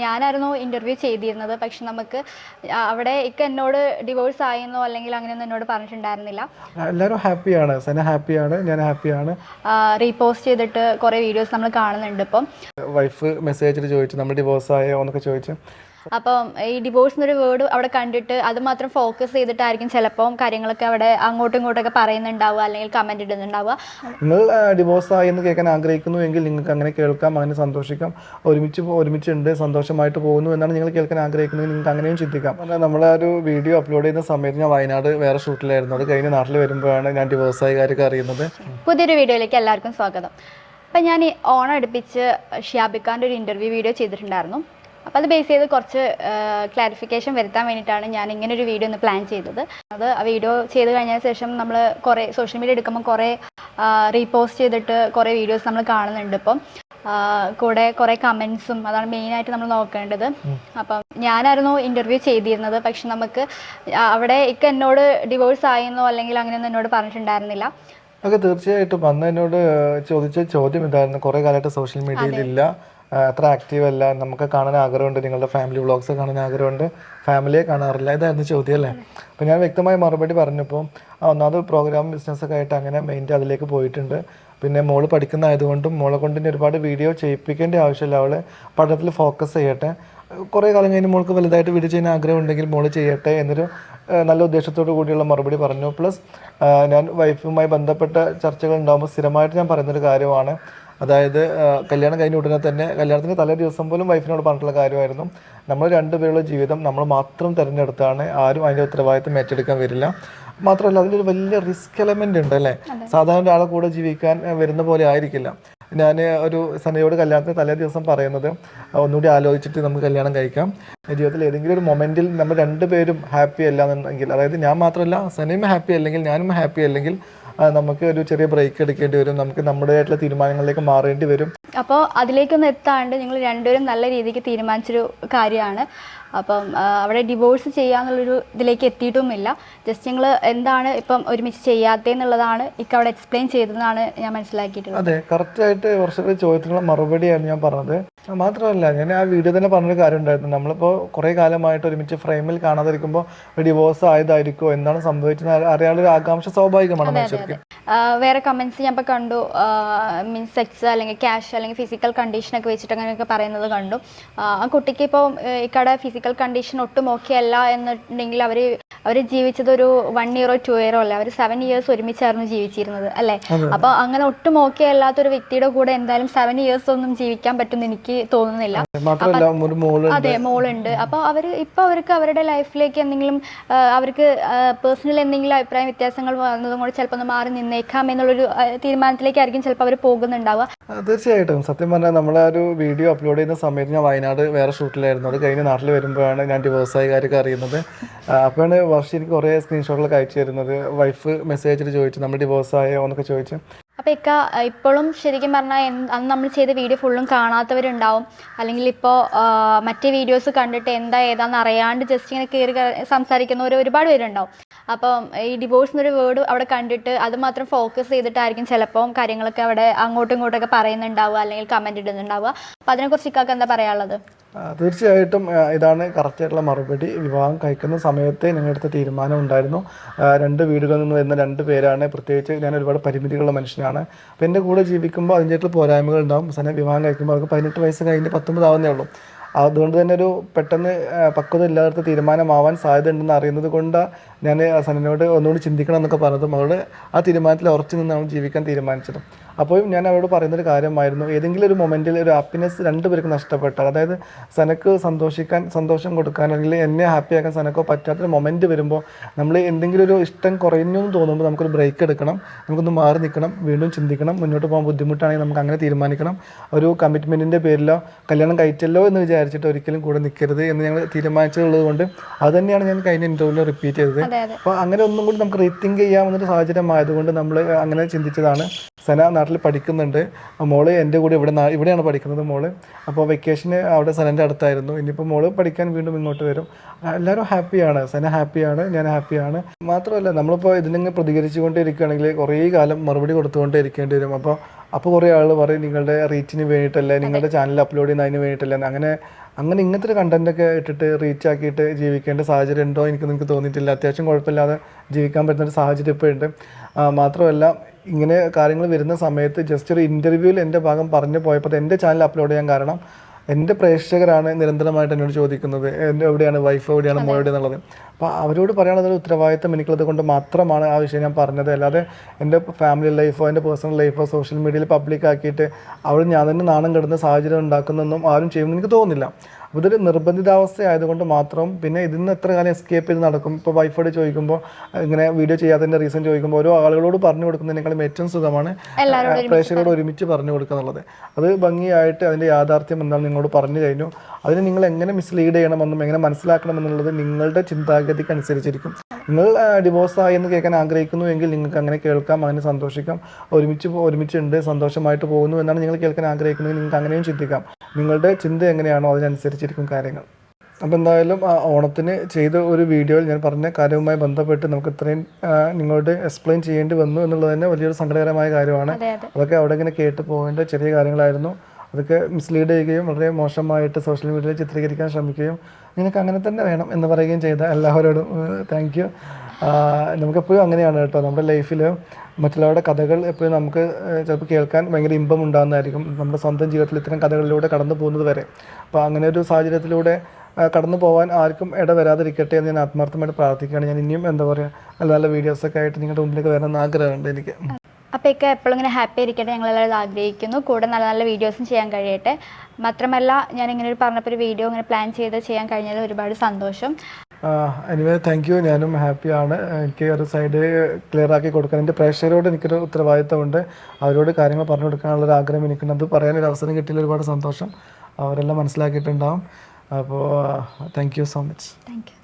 ഞാനായിരുന്നു ഇന്റർവ്യൂ ചെയ്തിരുന്നത്. പക്ഷെ നമുക്ക് അവിടെ ഇക്ക എന്നോട് ഡിവോഴ്സ് ആയെന്നോ അല്ലെങ്കിൽ അങ്ങനെയൊന്നും എന്നോട് പറഞ്ഞിട്ടുണ്ടായിരുന്നില്ല. എല്ലാവരും ഹാപ്പിയാണ് സന ഹാപ്പിയാണ് ഞാൻ ഹാപ്പിയാണ് റീപോസ്റ്റ് ചെയ്തിട്ട് കുറേ വീഡിയോസ് നമ്മൾ കാണുന്നുണ്ട് ഇപ്പം. വൈഫ് ചോദിച്ചു നമ്മൾ ഡിവോഴ്സ് ആയോ? എന്നൊക്കെ ചോദിച്ചു. അപ്പം ഈ ഡിവോഴ്സ് എന്നൊരു വേർഡ് അവിടെ കണ്ടിട്ട് അത് മാത്രം ഫോക്കസ് ചെയ്തിട്ടായിരിക്കും ചിലപ്പം കാര്യങ്ങളൊക്കെ അവിടെ അങ്ങോട്ടും ഇങ്ങോട്ടൊക്കെ പറയുന്നുണ്ടാവുക അല്ലെങ്കിൽ കമന്റ് ഇടുന്നുണ്ടാവുക. നിങ്ങൾ ഡിവോഴ്സ് ആയി എന്ന് കേൾക്കാൻ ആഗ്രഹിക്കുന്നു എങ്കിൽ നിങ്ങൾക്ക് അങ്ങനെ കേൾക്കാം അങ്ങനെ സന്തോഷിക്കാം ഒരുമിച്ച് ഒരുമിച്ചുണ്ട് സന്തോഷമായിട്ട് പോകുന്നു എന്നാണ് നിങ്ങൾ കേൾക്കാൻ ആഗ്രഹിക്കുന്നത് നിങ്ങൾക്ക് അങ്ങനെയും ചിന്തിക്കാം. ആ ഒരു വീഡിയോ അപ്ലോഡ് ചെയ്യുന്ന സമയത്ത് ഞാൻ വയനാട് വേറെ ഷൂട്ടിലായിരുന്നു. അത് കഴിഞ്ഞ് നാട്ടിൽ വരുമ്പോഴാണ് ഞാൻ ഡിവോഴ്സ് ആയ കാര്യമൊക്കെ അറിയുന്നത്. പുതിയൊരു വീഡിയോയിലേക്ക് എല്ലാവർക്കും സ്വാഗതം. അപ്പം ഞാൻ ഈ ഓണം അടുപ്പിച്ച് ഷിയാബിക്കാന്റെ ഒരു ഇന്റർവ്യൂ വീഡിയോ ചെയ്തിട്ടുണ്ടായിരുന്നു. അപ്പോൾ അത് ബേസ് ചെയ്ത് കുറച്ച് ക്ലാരിഫിക്കേഷൻ വരുത്താൻ വേണ്ടിയിട്ടാണ് ഞാൻ ഇങ്ങനെ ഒരു വീഡിയോ ഒന്ന് പ്ലാൻ ചെയ്തത്. അത് ആ വീഡിയോ ചെയ്ത് കഴിഞ്ഞതിന് ശേഷം നമ്മൾ കുറേ സോഷ്യൽ മീഡിയ എടുക്കുമ്പോൾ കുറേ റീപോസ്റ്റ് ചെയ്തിട്ട് കുറേ വീഡിയോസ് നമ്മൾ കാണുന്നുണ്ട് ഇപ്പം. കൂടെ കുറേ കമൻസും അതാണ് മെയിനായിട്ട് നമ്മൾ നോക്കേണ്ടത്. അപ്പം ഞാനായിരുന്നു ഇന്റർവ്യൂ ചെയ്തിരുന്നത്. പക്ഷെ നമുക്ക് അവിടെ ഇക്ക എന്നോട് ഡിവോഴ്സ് ആയെന്നോ അല്ലെങ്കിൽ അങ്ങനെയൊന്നും എന്നോട് പറഞ്ഞിട്ടുണ്ടായിരുന്നില്ല. ഒക്കെ തീർച്ചയായിട്ടും. അന്ന് എന്നോട് ചോദിച്ച ചോദ്യം ഇതായിരുന്നു. കുറേ കാലമായിട്ട് സോഷ്യൽ ആ, അത്ര ആക്റ്റീവ് അല്ല. നമുക്ക് കാണാൻ ആഗ്രഹമുണ്ട്. നിങ്ങളുടെ ഫാമിലി വ്ളോഗ്സ് കാണാൻ ആഗ്രഹമുണ്ട്. ഫാമിലിയെ കാണാറില്ല. ഇതായിരുന്നു ചോദ്യം അല്ലേ? അപ്പോൾ ഞാൻ വ്യക്തമായി മറുപടി പറഞ്ഞപ്പോൾ ഒന്നാമത് പ്രോഗ്രാം ബിസിനസ്സൊക്കെ ആയിട്ട് അങ്ങനെ മെയിന്റെ അതിലേക്ക് പോയിട്ടുണ്ട്. പിന്നെ മോൾ പഠിക്കുന്ന ആയതുകൊണ്ടും മോളെ കൊണ്ട് ഇനി ഒരുപാട് വീഡിയോ ചെയ്യിപ്പിക്കേണ്ട ആവശ്യമില്ല. അവൾ പഠനത്തിൽ ഫോക്കസ് ചെയ്യട്ടെ. കുറേ കാലം കഴിഞ്ഞ് മോൾക്ക് വലുതായിട്ട് വീഡിയോ ചെയ്യാൻ ആഗ്രഹം ഉണ്ടെങ്കിൽ മോൾ ചെയ്യട്ടെ എന്നൊരു നല്ല ഉദ്ദേശത്തോടു കൂടിയുള്ള മറുപടി പറഞ്ഞു. പ്ലസ് ഞാൻ വൈഫുമായി ബന്ധപ്പെട്ട ചർച്ചകൾ ഉണ്ടാകുമ്പോൾ സ്ഥിരമായിട്ട് ഞാൻ പറയുന്നൊരു കാര്യമാണ്. അതായത് കല്യാണം കഴിഞ്ഞ ഉടനെ തന്നെ കല്യാണത്തിന് തലേ ദിവസം പോലും വൈഫിനോട് പറഞ്ഞിട്ടുള്ള കാര്യമായിരുന്നു. നമ്മൾ രണ്ടുപേരുള്ള ജീവിതം നമ്മൾ മാത്രം തിരഞ്ഞെടുത്താണ്. ആരും അതിന്റെ ഉത്തരവാദിത്തം ഏറ്റെടുക്കാൻ വരില്ല. മാത്രമല്ല അതിലൊരു വലിയ റിസ്ക് എലമെന്റ് ഉണ്ട് അല്ലേ? സാധാരണ ഒരാളെ കൂടെ ജീവിക്കാൻ വരുന്ന പോലെ ആയിരിക്കില്ല. ഞാൻ ഒരു സനയോട് കല്യാണത്തിന് തലേ ദിവസം പറയുന്നത് ഒന്നുകൂടി ആലോചിച്ചിട്ട് നമുക്ക് കല്യാണം കഴിക്കാം. ജീവിതത്തിൽ ഏതെങ്കിലും ഒരു മൊമെന്റിൽ നമ്മൾ രണ്ടുപേരും ഹാപ്പി അല്ല എന്നുണ്ടെങ്കിൽ അതായത് ഞാൻ മാത്രമല്ല സനയും ഹാപ്പി അല്ലെങ്കിൽ ഞാനും ഹാപ്പി അല്ലെങ്കിൽ നമുക്ക് ഒരു ചെറിയ ബ്രേക്ക് എടുക്കേണ്ടി വരും. നമുക്ക് നമ്മുടേതായിട്ടുള്ള തീരുമാനങ്ങളിലേക്ക് മാറേണ്ടി വരും. അപ്പോൾ അതിലേക്കൊന്നും എത്താണ്ട് നിങ്ങൾ രണ്ടുപേരും നല്ല രീതിക്ക് തീരുമാനിച്ചൊരു കാര്യമാണ്. അപ്പം അവിടെ ഡിവോഴ്സ് ചെയ്യാന്നുള്ളൊരു ഇതിലേക്ക് എത്തിയിട്ടുമില്ല. ജസ്റ്റ് നിങ്ങൾ എന്താണ് ഇപ്പം ഒരുമിച്ച് ചെയ്യാത്തതെന്നുള്ളതാണ് ഇക്ക അവിടെ എക്സ്പ്ലെയിൻ ചെയ്തതെന്നാണ് ഞാൻ മനസ്സിലാക്കിയിട്ടുള്ളത്. അതെ കറക്റ്റായിട്ട് വർഷത്തെ ചോദ്യത്തിനുള്ള മറുപടിയാണ് ഞാൻ പറഞ്ഞത്. മാത്രമല്ല ഞാൻ ആ വീഡിയോ തന്നെ പറഞ്ഞൊരു കാര്യം ഉണ്ടായിരുന്നു. നമ്മളിപ്പോൾ കുറേ കാലമായിട്ട് ഒരുമിച്ച് ഫ്രെയിമിൽ കാണാതിരിക്കുമ്പോൾ ഡിവോഴ്സ് ആയതായിരിക്കോ എന്താണ് സംഭവിച്ചത് അറിയാനുള്ള ഒരു ആകാംക്ഷ സ്വാഭാവികമാണ് മനുഷ്യർക്ക്. വേറെ കമൻസ് ഞാൻ ഇപ്പോൾ കണ്ടു. മീൻസ് സെക്സ് അല്ലെങ്കിൽ ക്യാഷ് അല്ലെങ്കിൽ ഫിസിക്കൽ കണ്ടീഷനൊക്കെ വെച്ചിട്ട് അങ്ങനെയൊക്കെ പറയുന്നത് കണ്ടു. ആ ആ കുട്ടിക്ക് ഇപ്പോൾ ഇക്കടെ ഫിസിക്കൽ കണ്ടീഷൻ ഒട്ടും ഓക്കെ അല്ല എന്നുണ്ടെങ്കിൽ അവർ അവർ ജീവിച്ചത് ഒരു വൺ ഇയറോ ടു ഇയറോ അല്ല? അവർ സെവൻ ഇയേഴ്സ് ഒരുമിച്ചായിരുന്നു ജീവിച്ചിരുന്നത് അല്ലേ? അപ്പോൾ അങ്ങനെ ഒട്ടും ഓക്കെ അല്ലാത്ത ഒരു വ്യക്തിയുടെ കൂടെ എന്തായാലും സെവൻ ഇയേഴ്സ് ഒന്നും ജീവിക്കാൻ പറ്റുമെന്ന് എനിക്ക് തോന്നുന്നില്ല. അതെ മോളുണ്ട്. അപ്പോൾ അവർ ഇപ്പോൾ അവർക്ക് അവരുടെ ലൈഫിലേക്ക് എന്തെങ്കിലും അവർക്ക് പേഴ്സണൽ എന്തെങ്കിലും അഭിപ്രായ വ്യത്യാസങ്ങൾ വന്നതും കൂടെ ചിലപ്പോൾ ഒന്ന് മാറി നിന്നേക്കാം എന്നുള്ളൊരു തീരുമാനത്തിലേക്കായിരിക്കും ചിലപ്പോൾ അവർ പോകുന്നുണ്ടാവുക. തീർച്ചയായിട്ടും. സത്യം പറഞ്ഞാൽ നമ്മൾ ആ ഒരു വീഡിയോ അപ്ലോഡ് ചെയ്യുന്ന സമയത്ത് ഞാൻ വയനാട് വേറെ ഷൂട്ടിലായിരുന്നു. അത് കഴിഞ്ഞ് നാട്ടിൽ വരുമ്പോഴാണ് ഞാൻ ഡിവോഴ്സ് ആയ കാര്യമൊക്കെ അറിയുന്നത്. അപ്പോഴാണ് വർഷം എനിക്ക് കുറേ സ്ക്രീൻഷോട്ടുകൾ അയച്ചു തരുന്നത്. വൈഫ് മെസ്സേജ് ചോദിച്ചു നമ്മൾ ഡിവോഴ്സായോ എന്നൊക്കെ ചോദിച്ചു. അപ്പോൾ ഇക്ക ഇപ്പോഴും ശരിക്കും പറഞ്ഞാൽ അന്ന് നമ്മൾ ചെയ്ത വീഡിയോ ഫുള്ളും കാണാത്തവരുണ്ടാവും. അല്ലെങ്കിൽ ഇപ്പോൾ മറ്റേ വീഡിയോസ് കണ്ടിട്ട് എന്താ ഏതാണെന്ന് അറിയാണ്ട് ജസ്റ്റ് ഇങ്ങനെ കയറി സംസാരിക്കുന്നവർ ഒരുപാട് പേരുണ്ടാവും. അപ്പം ഈ ഡിവോഴ്സ് എന്നൊരു വേർഡ് അവിടെ കണ്ടിട്ട് അത് മാത്രം ഫോക്കസ് ചെയ്തിട്ടായിരിക്കും ചിലപ്പം കാര്യങ്ങളൊക്കെ അവിടെ അങ്ങോട്ടും ഇങ്ങോട്ടൊക്കെ പറയുന്നുണ്ടാവുക അല്ലെങ്കിൽ കമന്റ് ഇടുന്നുണ്ടാവുക. അപ്പം അതിനെക്കുറിച്ച് ഇക്കാക്ക് എന്താ പറയാനുള്ളത്? തീർച്ചയായിട്ടും ഇതാണ് കറക്റ്റായിട്ടുള്ള മറുപടി. വിവാഹം കഴിക്കുന്ന സമയത്തെ ഞങ്ങളെടുത്ത തീരുമാനം ഉണ്ടായിരുന്നു. രണ്ട് വീടുകളിൽ നിന്ന് വരുന്ന രണ്ട് പേരാണ്. പ്രത്യേകിച്ച് ഞാൻ ഒരുപാട് പരിമിതികളുള്ള മനുഷ്യനാണ്. അപ്പോൾ എന്റെ കൂടെ ജീവിക്കുമ്പോൾ അതിന്റെ പോരായ്മകൾ ഉണ്ടാവും. സന വിവാഹം കഴിക്കുമ്പോൾ അവർക്ക് പതിനെട്ട് വയസ്സ് കഴിഞ്ഞ് പത്തൊമ്പതാവുന്നേ ഉള്ളൂ. അതുകൊണ്ട് തന്നെ ഒരു പെട്ടെന്ന് പക്വത ഇല്ലാത്ത തീരുമാനമാവാൻ സാധ്യത ഉണ്ടെന്ന് അറിയുന്നത് കൊണ്ട് ഞാൻ സനനോട് ഒന്നുകൂടി ചിന്തിക്കണം എന്നൊക്കെ പറഞ്ഞതും അവളുടെ ആ തീരുമാനത്തിൽ ഉറച്ചു നിന്നാണ് ജീവിക്കാൻ തീരുമാനിച്ചത്. അപ്പോൾ ഞാൻ അവരോട് പറയുന്നൊരു കാര്യമായിരുന്നു ഏതെങ്കിലും ഒരു മൊമെന്റിൽ ഒരു ഹാപ്പിനെസ് രണ്ടുപേർക്ക് നഷ്ടപ്പെട്ടാൽ അതായത് സനക്ക് സന്തോഷിക്കാൻ സന്തോഷം കൊടുക്കാൻ അല്ലെങ്കിൽ എന്നെ ഹാപ്പിയാക്കാൻ സനക്കോ പറ്റാത്തൊരു മൊമെന്റ് വരുമ്പോൾ നമ്മൾ എന്തെങ്കിലും ഒരു ഇഷ്ടം കുറയുന്നു എന്ന് തോന്നുമ്പോൾ നമുക്കൊരു ബ്രേക്ക് എടുക്കണം നമുക്കൊന്ന് മാറി നിൽക്കണം വീണ്ടും ചിന്തിക്കണം മുന്നോട്ട് പോകാൻ ബുദ്ധിമുട്ടാണെങ്കിൽ നമുക്ക് അങ്ങനെ തീരുമാനിക്കണം. ഒരു കമ്മിറ്റ്മെന്റിന്റെ പേരിലോ കല്യാണം കഴിച്ചല്ലോ എന്ന് വിചാരിച്ചിട്ട് ഒരിക്കലും കൂടെ നിൽക്കരുത് എന്ന് ഞങ്ങൾ തീരുമാനിച്ചിട്ടുള്ളത് കൊണ്ട് അത് തന്നെയാണ് ഞാൻ കഴിഞ്ഞ ഇന്റർവ്യൂവിൽ റിപ്പീറ്റ് ചെയ്തത്. അപ്പോൾ അങ്ങനെ ഒന്നും കൂടി നമുക്ക് റീത്തിങ്ക് ചെയ്യാവുന്നൊരു സാഹചര്യം ആയതുകൊണ്ട് നമ്മൾ അങ്ങനെ ചിന്തിച്ചതാണ്. സന നാട്ടിൽ പഠിക്കുന്നുണ്ട്. മോൾ എന്റെ കൂടെ ഇവിടെ ഇവിടെയാണ് പഠിക്കുന്നത് മോൾ. അപ്പോൾ വെക്കേഷന് അവിടെ സനന്റെ അടുത്തായിരുന്നു. ഇനിയിപ്പോൾ മോൾ പഠിക്കാൻ വീണ്ടും ഇങ്ങോട്ട് വരും. എല്ലാവരും ഹാപ്പിയാണ്. സന ഹാപ്പിയാണ്. ഞാൻ ഹാപ്പിയാണ്. മാത്രമല്ല നമ്മളിപ്പോൾ ഇതിനെ പ്രതികരിച്ചുകൊണ്ടിരിക്കുകയാണെങ്കിൽ കുറേ കാലം മറുപടി കൊടുത്തുകൊണ്ടേ ഇരിക്കേണ്ടി വരും. അപ്പോൾ അപ്പോൾ കുറേ ആൾ പറയും നിങ്ങളുടെ റീച്ചിന് വേണ്ടിയിട്ടല്ലേ? നിങ്ങളുടെ ചാനൽ അപ്ലോഡ് ചെയ്യുന്ന അതിന് വേണ്ടിയിട്ടല്ലേ? അങ്ങനെ അങ്ങനെ ഇങ്ങനത്തെ ഒരു കണ്ടന്റൊക്കെ ഇട്ടിട്ട് റീച്ച് ആക്കിയിട്ട് ജീവിക്കേണ്ട സാഹചര്യം ഉണ്ടോ എനിക്ക് നിങ്ങൾക്ക് തോന്നിയിട്ടില്ല. അത്യാവശ്യം കുഴപ്പമില്ലാതെ ജീവിക്കാൻ പറ്റുന്ന ഒരു സാഹചര്യം ഇപ്പോൾ ഉണ്ട്. മാത്രമല്ല ഇങ്ങനെ കാര്യങ്ങൾ വരുന്ന സമയത്ത് ജസ്റ്റ് ഒരു ഇന്റർവ്യൂവിൽ എന്റെ ഭാഗം പറഞ്ഞു പോയപ്പോൾ എന്റെ ചാനൽ അപ്ലോഡ് ചെയ്യാൻ കാരണം എന്റെ പ്രേക്ഷകരാണ് നിരന്തരമായിട്ട് എന്നോട് ചോദിക്കുന്നത്. എന്റെ എവിടെയാണ്? വൈഫ് എവിടെയാണ്? മോ എവിടെ എന്നുള്ളത് അപ്പോൾ അവരോട് പറയാനുള്ള ഉത്തരവാദിത്തം എനിക്കുള്ളത് കൊണ്ട് മാത്രമാണ് ആ വിഷയം ഞാൻ പറഞ്ഞത്. അല്ലാതെ എന്റെ ഫാമിലി ലൈഫോ എന്റെ പേഴ്സണൽ ലൈഫോ സോഷ്യൽ മീഡിയയിൽ പബ്ലിക് ആക്കിയിട്ട് അവിടെ ഞാൻ തന്നെ നാണം കെടുന്ന സാഹചര്യം ഉണ്ടാക്കുന്നൊന്നും ആരും ചെയ്യുമെന്ന് എനിക്ക് തോന്നുന്നില്ല. അപ്പോൾ ഇതൊരു നിർബന്ധിതാവസ്ഥ ആയതുകൊണ്ട് മാത്രം പിന്നെ ഇതിൽ നിന്ന് എത്ര കാലം എസ്കേപ്പ് ചെയ്ത് നടക്കും? ഇപ്പോൾ വൈഫോട് ചോദിക്കുമ്പോൾ ഇങ്ങനെ വീഡിയോ ചെയ്യാത്തതിന്റെ റീസൺ ചോദിക്കുമ്പോൾ ഓരോ ആളുകളോട് പറഞ്ഞു കൊടുക്കുന്നതിനേക്കാളും ഏറ്റവും സുഖമാണ് പ്രേക്ഷകരോട് ഒരുമിച്ച് പറഞ്ഞു കൊടുക്കുക എന്നുള്ളത്. അത് ഭംഗിയായിട്ട് അതിന്റെ യാഥാർത്ഥ്യം എന്താണ് നിങ്ങളോട് പറഞ്ഞു കഴിഞ്ഞു. അതിന് നിങ്ങൾ എങ്ങനെ മിസ്ലീഡ് ചെയ്യണമെന്നും എങ്ങനെ മനസ്സിലാക്കണമെന്നുള്ളത് നിങ്ങളുടെ ചിന്താഗതിക്ക് അനുസരിച്ചിരിക്കും. നിങ്ങൾ ഡിവോഴ്സ് ആയി എന്ന് കേൾക്കാൻ ആഗ്രഹിക്കുന്നു എങ്കിൽ നിങ്ങൾക്ക് അങ്ങനെ കേൾക്കാം അങ്ങനെ സന്തോഷിക്കാം. ഒരുമിച്ച് ഒരുമിച്ചുണ്ട് സന്തോഷമായിട്ട് പോകുന്നു എന്നാണ് നിങ്ങൾ കേൾക്കാൻ ആഗ്രഹിക്കുന്നത് നിങ്ങൾക്ക് അങ്ങനെയും ചിന്തിക്കാം. നിങ്ങളുടെ ചിന്ത എങ്ങനെയാണോ അതിനനുസരിച്ചിരിക്കും കാര്യങ്ങൾ. അപ്പോൾ എന്തായാലും ആ, ഓണത്തിന് ചെയ്ത ഒരു വീഡിയോയിൽ ഞാൻ പറഞ്ഞ കാര്യവുമായി ബന്ധപ്പെട്ട് നമുക്ക് ഇത്രയും നിങ്ങളോട് എക്സ്പ്ലെയിൻ ചെയ്യേണ്ടി വന്നു എന്നുള്ളത് തന്നെ വലിയൊരു സങ്കടകരമായ കാര്യമാണ്. അതെ അതെ. അതൊക്കെ അവിടെ ഇങ്ങനെ കേട്ട് പോകേണ്ട ചെറിയ കാര്യങ്ങളായിരുന്നു. അതൊക്കെ മിസ്ലീഡ് ചെയ്യുകയും വളരെ മോശമായിട്ട് സോഷ്യൽ മീഡിയയിൽ ചിത്രീകരിക്കാൻ ശ്രമിക്കുകയും നിനക്ക് അങ്ങനെ തന്നെ വേണം എന്ന് പറയുകയും ചെയ്ത എല്ലാവരോടും താങ്ക് യു നമുക്കെപ്പോഴും അങ്ങനെയാണ് കേട്ടോ. നമ്മുടെ ലൈഫിൽ മറ്റുള്ളവരുടെ കഥകൾ എപ്പോഴും നമുക്ക് ചിലപ്പോൾ കേൾക്കാൻ ഭയങ്കര ഇമ്പം ഉണ്ടാകുന്നതായിരിക്കും നമ്മുടെ സ്വന്തം ജീവിതത്തിൽ ഇത്തരം കഥകളിലൂടെ കടന്നു പോകുന്നത് വരെ. അപ്പോൾ അങ്ങനെ ഒരു സാഹചര്യത്തിലൂടെ കടന്നു പോകാൻ ആർക്കും ഇട വരാതിരിക്കട്ടെ എന്ന് ഞാൻ ആത്മാർത്ഥമായിട്ട് പ്രാർത്ഥിക്കുകയാണ്. ഞാൻ ഇനിയും എന്താ പറയുക നല്ല നല്ല വീഡിയോസൊക്കെ ആയിട്ട് നിങ്ങളുടെ മുമ്പിലേക്ക് വരണമെന്ന് ആഗ്രഹമുണ്ട് എനിക്ക്. അപ്പോൾ ഒക്കെ എപ്പോഴും ഇങ്ങനെ ഹാപ്പി ആയിരിക്കട്ടെ ഞങ്ങളെല്ലാവരും ആഗ്രഹിക്കുന്നു. കൂടെ നല്ല നല്ല വീഡിയോസും ചെയ്യാൻ കഴിയട്ടെ. മാത്രമല്ല ഞാൻ ഇങ്ങനെ ഒരു പറഞ്ഞപ്പോൾ ഒരു വീഡിയോ ഇങ്ങനെ പ്ലാൻ ചെയ്ത് ചെയ്യാൻ കഴിഞ്ഞതിൽ ഒരുപാട് സന്തോഷം. എനിവേ താങ്ക് യു ഞാനും ഹാപ്പിയാണ് എനിക്ക് ഒരു സൈഡ് ക്ലിയർ ആക്കി കൊടുക്കാൻ. എന്റെ പ്രേക്ഷകരോട് എനിക്കൊരു ഉത്തരവാദിത്തമുണ്ട്. അവരോട് കാര്യങ്ങൾ പറഞ്ഞു കൊടുക്കാനുള്ള ഒരു ആഗ്രഹം എനിക്കുണ്ട്. അത് പറയാനൊരു അവസരം കിട്ടിയതിൽ ഒരുപാട് സന്തോഷം. അവരെല്ലാം മനസ്സിലാക്കിയിട്ടുണ്ടാവും. അപ്പോൾ thank you so much thank you